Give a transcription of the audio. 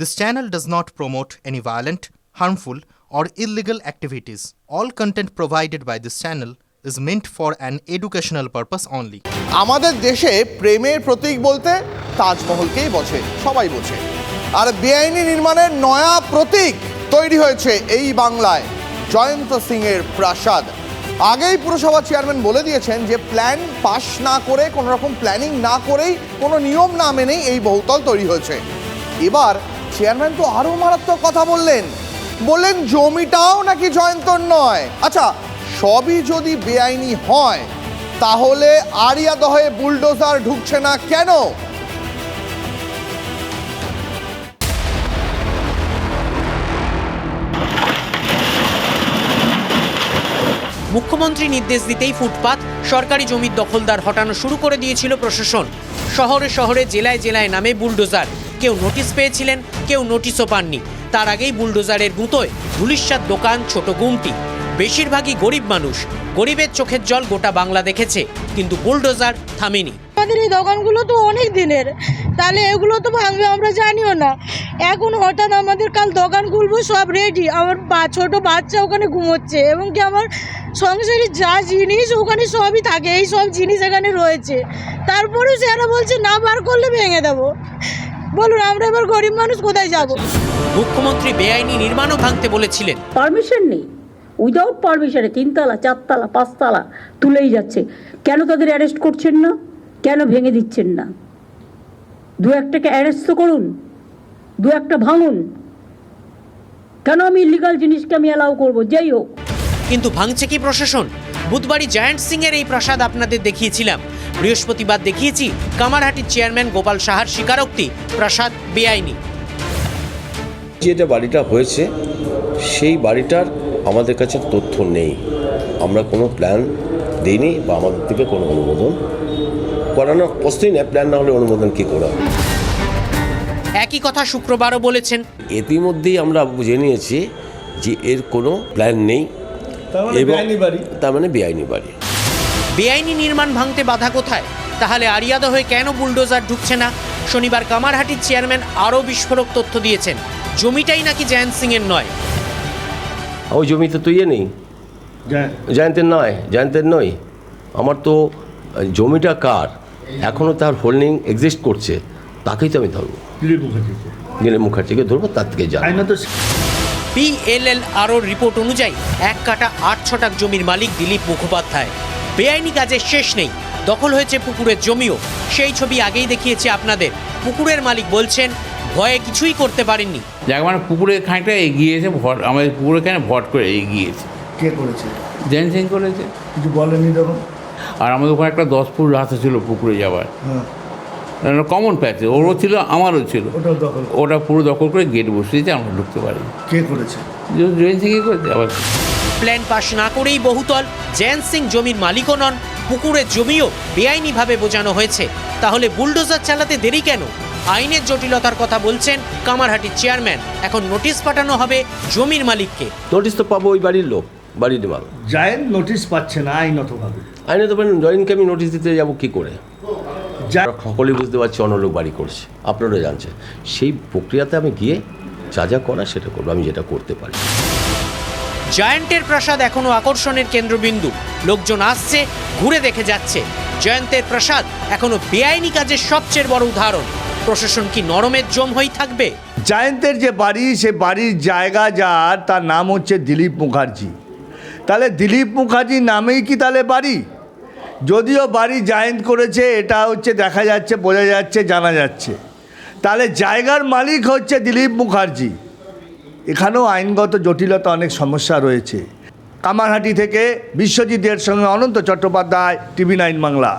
This channel does not promote any violent, harmful, or illegal activities. All content provided by this channel is meant for an educational purpose only. আমাদের দেশে প্রেমের প্রতীক বলতে তাজমহলকেই বোঝে সবাই বোঝে আর বেআইনি নির্মাণের নয়া প্রতীক তৈরি হয়েছে এই বাংলায় জয়ন্ত সিং এর প্রাসাদ আগেই পুরসভা চেয়ারম্যান বলে দিয়েছেন যে প্ল্যান পাস না করে কোনো রকম প্ল্যানিং না করেই কোনো নিয়ম না মেনেই এই বহুতল তৈরি হয়েছে এবার চেয়ারম্যান তো আরও মারাত্মক কথা বললেন। বললেন, জমিটাও নাকি জয়ন্তর নয়। আচ্ছা সবই যদি বেআইনি হয়, তাহলে আরিয়াদহে বুলডোজার ঢুকছে না কেন? মুখ্যমন্ত্রী নির্দেশ দিতেই ফুটপাত, সরকারি জমির দখলদার হটানো শুরু করে দিয়েছিল প্রশাসন। শহরে শহরে, জেলায় জেলায় নামে বুলডোজার। কেউ নোটিশ পেয়েছিলেন, কেউ নোটিশও পাননি। তার আগেই বুলডোজারের গুঁতোয় ধুলিশ্বার দোকান, ছোট গুমটি। বেশিরভাগই গরিব মানুষ। গরিবের চোখের জল গোটা বাংলা দেখেছে, কিন্তু বুলডোজার থামেনি। আমাদের এই দোকানগুলো তো অনেক দিনের। তাহলে এগুলো তো ভাঙবে, আমরা জানিও না। এখন হঠাৎ আমাদের কাল দোকান খুলবো, সব রেডি আমার ছোট বাচ্চা ওখানে ঘুমোচ্ছে, এবং কি আমার সংসারে যা জিনিস ওখানে সবই থাকে, এই সব জিনিস এখানে রয়েছে। তারপরেও সেরা বলছে, না, বার করলে ভেঙে দেবো। বলুন আমরা এবার গরিব মানুষ কোথায় যাব? মুখ্যমন্ত্রী বেআইনি নির্মাণও ভাঙতে বলেছিলেন। পারমিশন নেই। উইদাউট পারমিশনে তিনতলা চারতলা পাঁচতলা তুলেই যাচ্ছে। কেন তাদের অ্যারেস্ট করছেন না? কেন ভেঙে দিচ্ছেন না? দু একটাকে অ্যারেস্ট তো করুন। দু একটা ভাঙুন। কেন আমি ইলিগাল জিনিসকে আমি অ্যালাউ করব? যেই হোক। কিন্তু ভাঙছে কি প্রশাসন? বুধবারই জায়ান্ট সিং এর এই প্রাসাদ আপনাদের দেখিয়েছিলাম। বৃহস্পতিবার দেখিয়েছি কামারহাটির চেয়ারম্যান গোপাল সাহার স্বীকারোক্তি প্রাসাদ বেআইনি। যেটা বাড়িটা হয়েছে সেই বাড়িটার আমাদের কাছে তথ্য নেই। আমরা কোনো প্ল্যান দিইনি বা আমাদের থেকে কোনো অনুমোদন করানো প্রশ্নই নেই প্ল্যান না হলে অনুমোদন কী করা? একই কথা শুক্রবারও বলেছেন। ইতিমধ্যেই আমরা বুঝে নিয়েছি যে এর কোনো প্ল্যান নেই। তার মানে বেআইনি বাড়ি। বেআইনি নির্মাণ ভাঙতে বাধা কোথায়? তাহলে আরিয়াদা হয়ে কেন বুলডোজার ঢুকছে না? শনিবার কামারহাটির চেয়ারম্যান আরও বিস্ফোরক তথ্য দিয়েছেন। জমিটাই নাকি জয়ন্ত সিং এর নয়। ওই জমি তো ইয়ে নেই। জয়ন্তের নয় জয়ন্তের নয় আমার তো জমিটা কার? এখনও তার হোল্ডিং এক্সিস্ট করছে। তাকেই তো আমি ধরবো। দিলীপ মুখার্জিকে। ধরবো তার থেকে জানব। আইনত পিএলএল আরও রিপোর্ট অনুযায়ী এক কাটা আট ছটাক জমির মালিক দিলীপ মুখোপাধ্যায়। বেআইনি কাজের শেষ নেই। দখল হয়েছে পুকুরের জমিও। সেই ছবি আগেই দেখিয়েছে আপনাদের। পুকুরের মালিক বলছেন ভয়ে কিছুই করতে পারেননি। যাক মানে পুকুরের খানিকটা এগিয়েছে ভট আমাদের পুকুরের খানে ভট করে এগিয়েছে? কে করেছে? জেনসেন করেছে। কিছু বলেনি তখন? আর আমাদের ওখানে একটা দশ ফুট রাস্তা ছিল পুকুরে যাওয়ার। হ্যাঁ। কমন প্যাচে ওরও ছিল আমারও ছিল। ওটা পুরো দখল করে গেট বসিয়েছে আমরা ঢুকতে পারি কে করেছে? জেনসিংই করেছে? আবার প্ল্যান পাশ না করেই বহুতল জয়ন্ত সিং জমির মালিকও নন পুকুরের জমিও বেআইনিভাবে বোঝানো হয়েছে। তাহলে বুলডোজার চালাতে দেরি কেন? আইনের জটিলতার কথা বলছেন কামারহাটির চেয়ারম্যান। এখন নোটিশ পাঠানো হবে জমির মালিককে। নোটিশ তো পাবো ওই বাড়ির লোক বাড়ির মাল। জায়েন নোটিশ পাচ্ছে না আইনতভাবে আইনে তো পারেন জয়েন্টকে আমি নোটিশ দিতে যাব কী করে? যা সকলেই বুঝতে পারছি অন্য লোক বাড়ি করছে। আপনারা জানছেন। সেই প্রক্রিয়াতে আমি গিয়ে যা যা করা সেটা করব আমি যেটা করতে পারি। জয়ন্তের প্রাসাদ এখনও আকর্ষণের কেন্দ্রবিন্দু। লোকজন আসছে ঘুরে দেখে যাচ্ছে। জয়ন্তের প্রাসাদ এখনও বেআইনি কাজের সবচেয়ে বড় উদাহরণ। প্রশাসন কি নরমের জম হয়ে থাকবে? জয়ন্তের যে বাড়ি সে বাড়ির জায়গা যার তার নাম হচ্ছে দিলীপ মুখার্জি। তাহলে দিলীপ মুখার্জি নামেই কি তাহলে বাড়ি? যদিও বাড়ি জায়েন্ট করেছে, এটা হচ্ছে দেখা যাচ্ছে, বোঝা যাচ্ছে, জানা যাচ্ছে। তাহলে জায়গার মালিক হচ্ছে দিলীপ মুখার্জি। এখানেও আইনগত জটিলতা অনেক সমস্যা রয়েছে। কামারহাটি থেকে বিশ্বজিৎ দের সঙ্গে অনন্ত চট্টোপাধ্যায়, টিভি নাইন বাংলা।